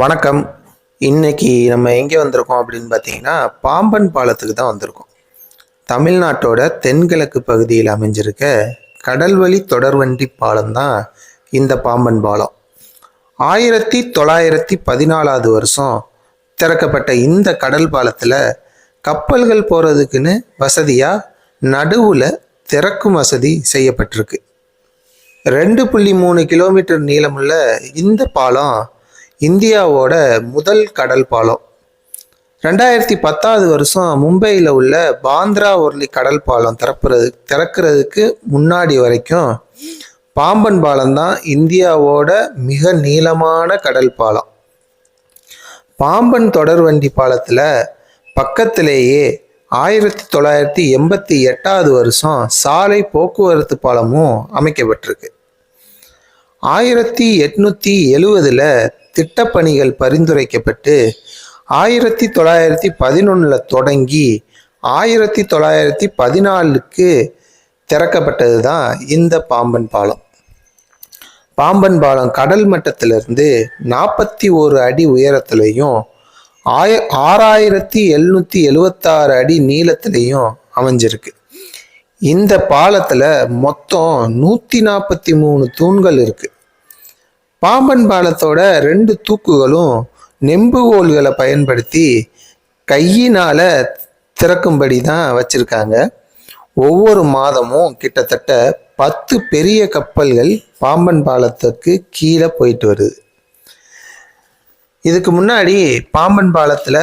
வணக்கம். இன்னைக்கு நம்ம எங்கே வந்திருக்கோம் அப்படின்னு பார்த்தீங்கன்னா பாம்பன் பாலத்துக்கு தான் வந்திருக்கோம். தமிழ்நாட்டோட தென்கிழக்கு பகுதியில் அமைஞ்சிருக்க கடல்வழி தொடர்வண்டி பாலம் தான் இந்த பாம்பன் பாலம். ஆயிரத்தி தொள்ளாயிரத்தி பதினாலாவது வருஷம் திறக்கப்பட்ட இந்த கடல் பாலத்தில் கப்பல்கள் போகிறதுக்குன்னு வசதியாக நடுவில் திறக்கும் வசதி செய்யப்பட்டிருக்கு. ரெண்டு புள்ளி மூணு கிலோமீட்டர் நீளமுள்ள இந்த பாலம் இந்தியாவோட முதல் கடல் பாலம். ரெண்டாயிரத்தி பத்தாவது வருஷம் மும்பையில் உள்ள பாந்த்ரா ஒர்லி கடல் பாலம் திறப்புறது திறக்கிறதுக்கு முன்னாடி வரைக்கும் பாம்பன் பாலம் தான் இந்தியாவோட மிக நீளமான கடல் பாலம். பாம்பன் தொடர்வண்டி பாலத்தில் பக்கத்திலேயே ஆயிரத்தி தொள்ளாயிரத்தி எண்பத்தி எட்டாவது வருஷம் சாலை போக்குவரத்து பாலமும் அமைக்கப்பட்டிருக்கு. ஆயிரத்தி எட்நூற்றி எழுவதில் திட்டப்பணிகள் பரிந்துரைக்கப்பட்டு ஆயிரத்தி தொள்ளாயிரத்தி பதினொன்றில் தொடங்கி ஆயிரத்தி தொள்ளாயிரத்தி பதினாலுக்கு திறக்கப்பட்டது தான் இந்த பாம்பன் பாலம். பாம்பன் பாலம் கடல் மட்டத்திலிருந்து நாற்பத்தி ஒரு அடி உயரத்துலையும் ஆய ஆறாயிரத்தி எழுநூற்றி எழுவத்தாறு அடி நீளத்துலையும் அமைஞ்சிருக்கு. இந்த பாலத்தில் மொத்தம் நூற்றி நாற்பத்தி மூணு தூண்கள் இருக்குது பாம்பன் பாலத்தோட ரெண்டு தூக்குகளும் நெம்புகோல்களை பயன்படுத்தி கையினால் திறக்கும்படி தான் வச்சுருக்காங்க. ஒவ்வொரு மாதமும் கிட்டத்தட்ட பத்து பெரிய கப்பல்கள் பாம்பன் பாலத்துக்கு கீழே போயிட்டு வருது. இதுக்கு முன்னாடி பாம்பன் பாலத்தில்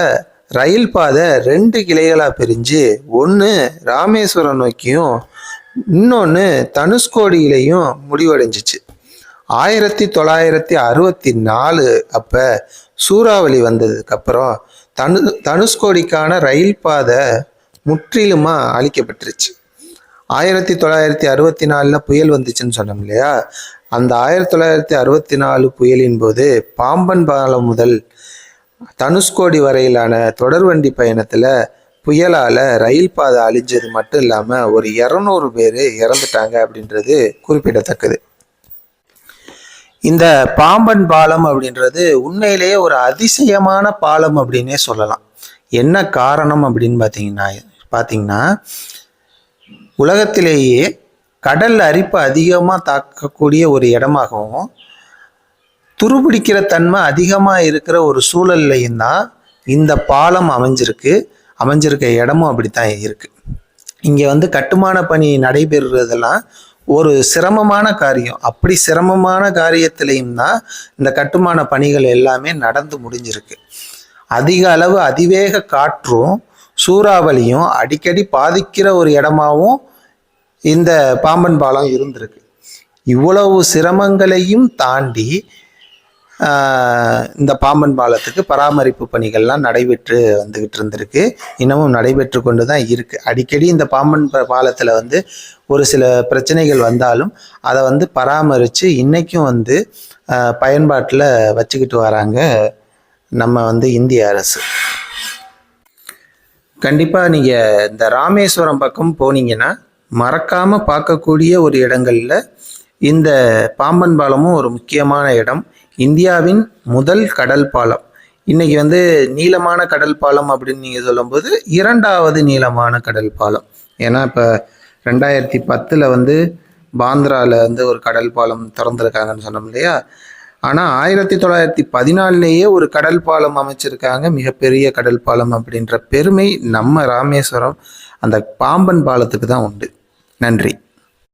ரயில் பாதை ரெண்டு கிளைகளாக பிரிஞ்சு ஒன்று ராமேஸ்வரம் நோக்கியும் இன்னொன்று தனுஷ்கோடியிலையும் முடிவடைஞ்சிச்சு. ஆயிரத்தி தொள்ளாயிரத்தி அறுபத்தி நாலு அப்போ சூறாவளி வந்ததுக்கப்புறம் தனு தனுஷ்கோடிக்கான ரயில் பாதை முற்றிலுமாக அழிக்கப்பட்டுருச்சு. ஆயிரத்தி தொள்ளாயிரத்தி அறுபத்தி நாலில் புயல் வந்துச்சுன்னு சொன்னோம் இல்லையா? அந்த ஆயிரத்தி தொள்ளாயிரத்தி அறுபத்தி நாலு புயலின் போது பாம்பன் பாலம் முதல் தனுஷ்கோடி வரையிலான தொடர்வண்டி பயணத்தில் புயலால் ரயில் பாதை அழிஞ்சது மட்டும் இல்லாமல் ஒரு இரநூறு பேர் இறந்துட்டாங்க அப்படின்றது குறிப்பிடத்தக்கது. இந்த பாம்பன் பாலம் அப்படின்றது உண்மையிலேயே ஒரு அதிசயமான பாலம் அப்படின்னே சொல்லலாம். என்ன காரணம் அப்படின்னு பார்த்தீங்கன்னா பார்த்தீங்கன்னா உலகத்திலேயே கடல் அரிப்பு அதிகமாக தாக்கக்கூடிய ஒரு இடமாகவும் துருபிடிக்கிற தன்மை அதிகமாக இருக்கிற ஒரு சூழல்லையும் தான் இந்த பாலம் அமைஞ்சிருக்கு. அமைஞ்சிருக்க இடமும் அப்படித்தான் இருக்குது இங்கே வந்து கட்டுமான பணி நடைபெறுறதெல்லாம் ஒரு சிரமமான காரியம். அப்படி சிரமமான காரியத்திலையும் தான் இந்த கட்டுமான பணிகள் எல்லாமே நடந்து முடிஞ்சிருக்கு. அதிக அளவு அதிவேக காற்றும் சூறாவளியும் அடிக்கடி பாதிக்கிற ஒரு இடமாவும் இந்த பாம்பன் பாலம் இருந்திருக்கு. இவ்வளவு சிரமங்களையும் தாண்டி இந்த பாம்பன் பாலத்துக்கு பராமரிப்பு பணிகள்லாம் நடைபெற்று வந்துகிட்டு இருந்திருக்கு. இன்னமும் நடைபெற்று கொண்டு தான் இருக்குது அடிக்கடி இந்த பாம்பன் பாலத்தில் வந்து ஒரு சில பிரச்சனைகள் வந்தாலும் அதை வந்து பராமரித்து இன்றைக்கும் வந்து பயன்பாட்டில் வச்சுக்கிட்டு வராங்க நம்ம வந்து இந்திய அரசு. கண்டிப்பாக நீங்கள் இந்த ராமேஸ்வரம் பக்கம் போனீங்கன்னா மறக்காமல் பார்க்கக்கூடிய ஒரு இடங்களில் இந்த பாம்பன் பாலமும் ஒரு முக்கியமான இடம். இந்தியாவின் முதல் கடல் பாலம். இன்னைக்கு வந்து நீளமான கடல் பாலம் அப்படின்னு நீங்கள் சொல்லும்போது இரண்டாவது நீளமான கடல் பாலம். ஏன்னா இப்போ ரெண்டாயிரத்தி பத்தில் வந்து பாந்திராவில் வந்து ஒரு கடல் பாலம் திறந்துருக்காங்கன்னு சொன்னோம் இல்லையா? ஆனால் ஆயிரத்தி தொள்ளாயிரத்தி பதினாலுலேயே ஒரு கடல் பாலம் அமைச்சிருக்காங்க. மிகப்பெரிய கடல் பாலம் அப்படின்ற பெருமை நம்ம ராமேஸ்வரம் அந்த பாம்பன் பாலத்துக்கு தான் உண்டு. நன்றி.